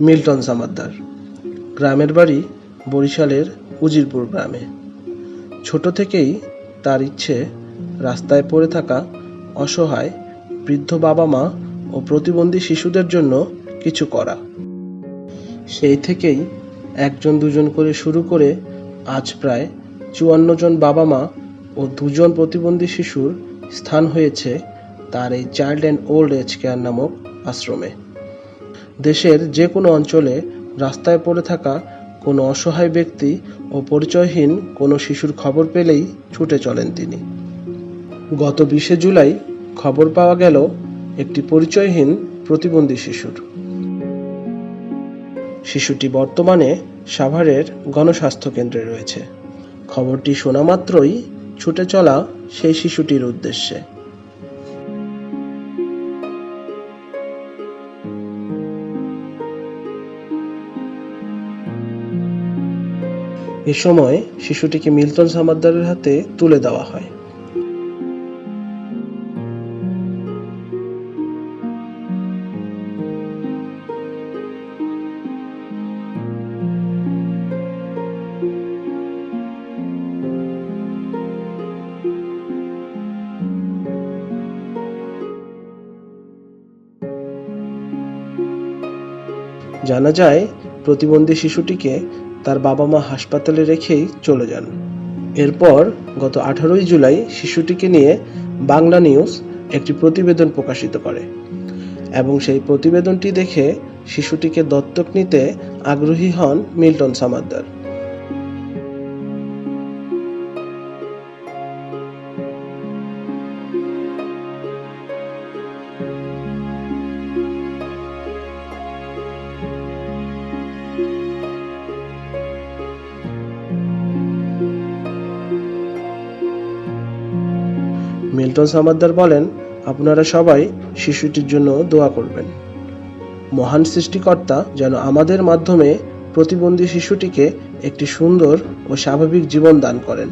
Milton Samaddar. গ্রামের বাড়ি বরিশালের উজিরপুর গ্রামে। ছোট থেকেই তার ইচ্ছে রাস্তায় পড়ে থাকা অসহায় বৃদ্ধ বাবা মা ও প্রতিবন্ধী শিশুদের জন্য কিছু করা। সেই থেকেই একজন দুজন করে শুরু করে আজ প্রায় চুয়ান্ন জন বাবা মা ও দুজন প্রতিবন্ধী শিশুর স্থান হয়েছে তার এই child and old age care নামক আশ্রমে। দেশের যে কোনো অঞ্চলে রাস্তায় পড়ে থাকা কোনো অসহায় ব্যক্তি ও পরিচয়হীন কোনো শিশুর খবর পেলেই ছুটে চলেন তিনি। গত বিশে জুলাই খবর পাওয়া গেল একটি পরিচয়হীন প্রতিবন্ধী শিশুর। শিশুটি বর্তমানে সাভারের গণস্বাস্থ্য কেন্দ্রে রয়েছে। খবরটি শোনা মাত্রই ছুটে চলা সেই শিশুটির উদ্দেশ্যে। এ সময় শিশুটিকে মিল্টন সামাদ্দারের হাতে তুলে দেওয়া হয়। জানা যায় প্রতিবন্ধী শিশুটিকে তার বাবা মা হাসপাতালে রেখেই চলে যান। এরপর গত আঠারোই জুলাই শিশুটিকে নিয়ে বাংলা নিউজ একটি প্রতিবেদন প্রকাশিত করে এবং সেই প্রতিবেদনটি দেখে শিশুটিকে দত্তক নিতে আগ্রহী হন মিল্টন সামাদ্দার। মিল্টন সামাদ্দার বলেন, আপনারা সবাই শিশুটির জন্য দোয়া করবেন। মহান সৃষ্টিকর্তা যেন আমাদের মাধ্যমে প্রতিবন্ধী শিশুটিকে একটি সুন্দর ও স্বাভাবিক জীবন দান করেন।